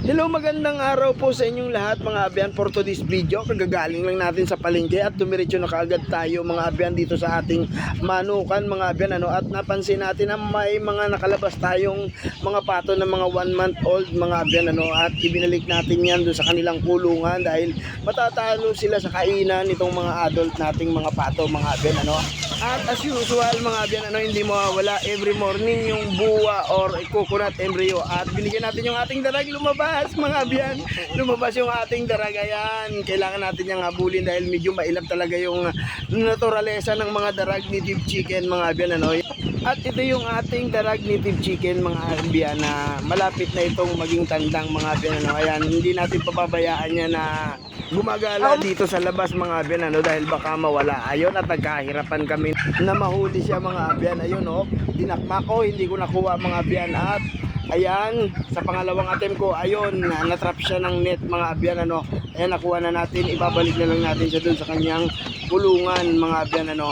Hello, magandang araw po sa inyong lahat mga abyan for today's video. Kagagaling lang natin sa palengke at dumiretso na kaagad tayo mga abyan dito sa ating manukan mga abyan. Ano? At napansin natin na may mga nakalabas tayong mga pato ng mga 1 month old mga abyan. Ano? At ibinalik natin yan doon sa kanilang kulungan dahil matatalo sila sa kainan nitong mga adult nating mga pato mga abyan. Ano? At as usual mga abyan, ano, hindi mawawala every morning yung buwa or coconut embryo. At binigyan natin yung ating darag lumabas mga abyan. Lumabas yung ating darag. Ayan, kailangan natin yung habulin dahil medyo mailap talaga yung naturalesa ng mga darag native chicken mga abyan. Ano. At ito yung ating darag native chicken mga abyan na malapit na itong maging tandang mga abyan. Ano. Ayan, hindi natin papabayaan yan na gumagala dito sa labas mga abyan ano dahil baka mawala ayun at nagkahirapan kami na mahuli siya mga abyan ayun oh dinakma ko hindi ko nakuha mga abyan at ayan sa pangalawang attempt ko ayun na natrap siya ng net mga abyan ano. Ayan nakuha na natin. Ibabalik na lang natin siya dun sa kanyang kulungan mga abyan ano.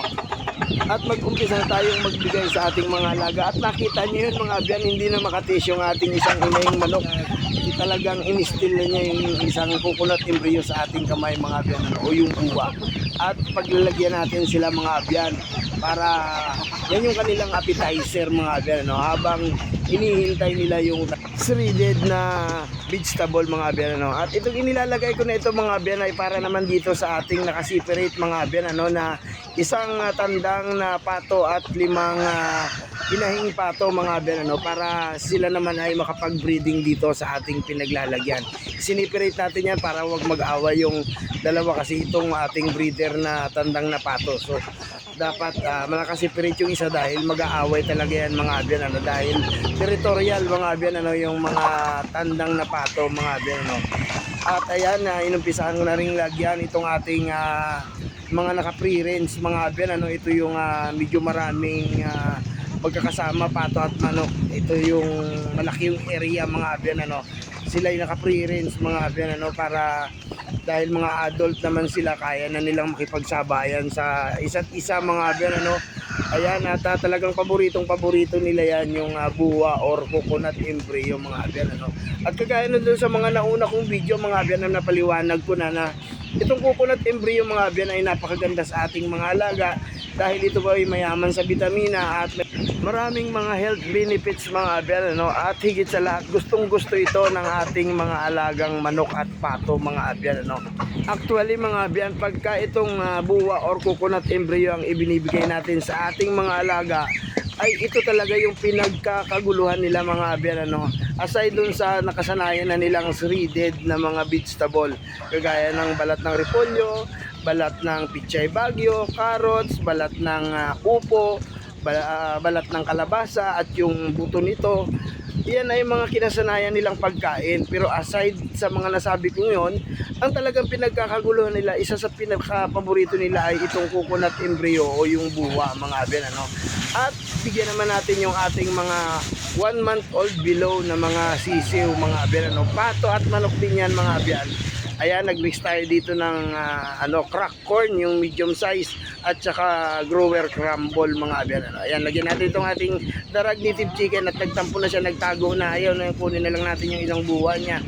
At mag-umpisa na tayong magbigay sa ating mga alaga. At nakita niyo yun mga abyan hindi na makatis yung ating isang inayang manok talagang inistil na niya yung isang coconut embryo sa ating kamay mga abyan ano, o yung buwa at paglalagyan natin sila mga abyan para yan yung kanilang appetizer mga abyan ano, habang hinihintay nila yung shredded na vegetable mga abyan ano. at itong inilalagay ko na ito mga abyan ay para naman dito sa ating nakaseparate mga abyan ano, na isang ah, tandang na pato at limang ah, hinahing pato mga abyan ano, para sila naman ay makapag-breeding dito sa ating pinaglalagyan. Siniperate natin yan para wag mag-away yung dalawa kasi itong ating breeder na tandang na pato. So dapat uh, malakasiperate yung isa dahil mag-aaway talaga yan mga abyan ano dahil territorial mga abyan ano yung mga tandang na pato mga abyan ano. At ayan na inumpisahan ko na rin lagyan itong ating ah, mga naka-free range mga abyan ano. Ito yung ah, medyo maraming ah, pagkakasama pato at manok. Ito yung malaki yung area mga abyan ano. Sila yung naka-free range mga abyan ano para dahil mga adult naman sila kaya na nilang makipagsabayan sa isa't isa mga abyan ano. Ayan at ah, talagang paboritong paborito nila yan yung ah, buwa or coconut embryo mga abyan ano. At kagaya nun dun sa mga nauna kong video mga abyan na napaliwanag ko na na itong coconut embryo mga abyan ay napakaganda sa ating mga alaga dahil ito ay mayaman sa vitamina at maraming mga health benefits mga abyan ano at higit sa lahat gustong gusto ito ng ating mga alagang manok at pato mga abyan ano actually mga abyan pagka itong ah, buwa or coconut embryo ang ibinibigay natin sa ating mga alaga ay ito talaga yung pinagkakaguluhan nila mga abyan ano aside dun sa nakasanayan na nilang shredded na mga vegetable kagaya ng balat ng repolyo balat ng pichay bagyo carrots balat ng ah, upo bal- ah, balat ng kalabasa at yung buto nito. Yan ay mga kinasanayan nilang pagkain. Pero aside sa mga nasabi ko ngayon ang talagang pinagkakaguluhan nila isa sa pinaka-paborito nila ay itong coconut embryo o yung buwa mga abyan ano. At bigyan naman natin yung ating mga 1 month old below na mga sisiw mga abyan ano. Pato at manok din yan mga abyan Ayan, nag-mix tayo dito ng ah, ano, crack corn, yung medium size, at saka grower crumble mga abyan. Ano. Ayan, lagyan natin itong ating darag native chicken at nagtampo na siya, nagtago na. Ayaw na kunin na lang natin yung ilang buwa niya.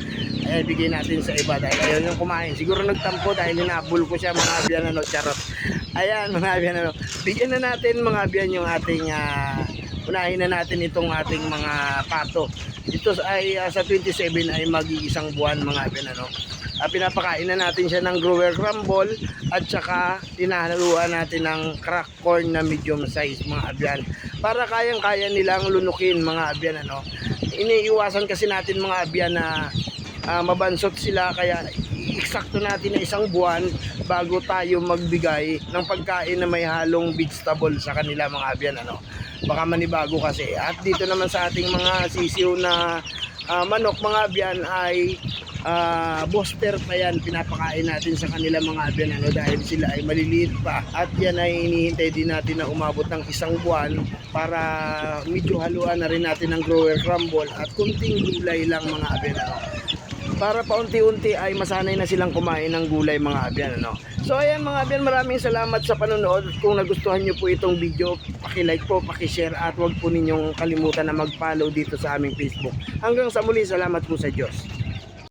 Ayan, bigay natin sa iba dahil ayaw niyang kumain. Siguro nagtampo dahil hinabol ko siya mga abyan, ano, charot. Ayan, mga abyan, ano. Bigyan na natin mga abyan yung ating ah, unahin na natin itong ating mga pato. Ito ay ah, sa 27 ay mag-iisang buwan mga abyan, ano. Ah, pinapakain na natin siya ng grower crumble at saka tinahaluan natin ng crack corn na medium size mga abyan. Para kayang-kaya nilang lunukin mga abyan ano? Iniiwasan kasi natin mga abyan na ah, mabansot sila kaya eksakto natin na isang buwan bago tayo magbigay ng pagkain na may halong vegetable sa kanila mga abyan ano? Baka manibago kasi. At dito naman sa ating mga sisiw na ah, manok mga abyan ay ah booster pa yan pinapakain natin sa kanila mga abyan ano dahil sila ay maliliit pa at yan ay hinihintay din natin na umabot ng isang buwan para medyo haluan na rin natin ng grower crumble at kunting gulay lang mga abyan ano para paunti-unti ay masanay na silang kumain ng gulay mga abyan ano. So ayan mga abyan, maraming salamat sa panonood. Kung nagustuhan nyo po itong video, paki-like po, paki-share at huwag po ninyong kalimutan na mag-follow dito sa aming Facebook. Hanggang sa muli, salamat po sa Diyos.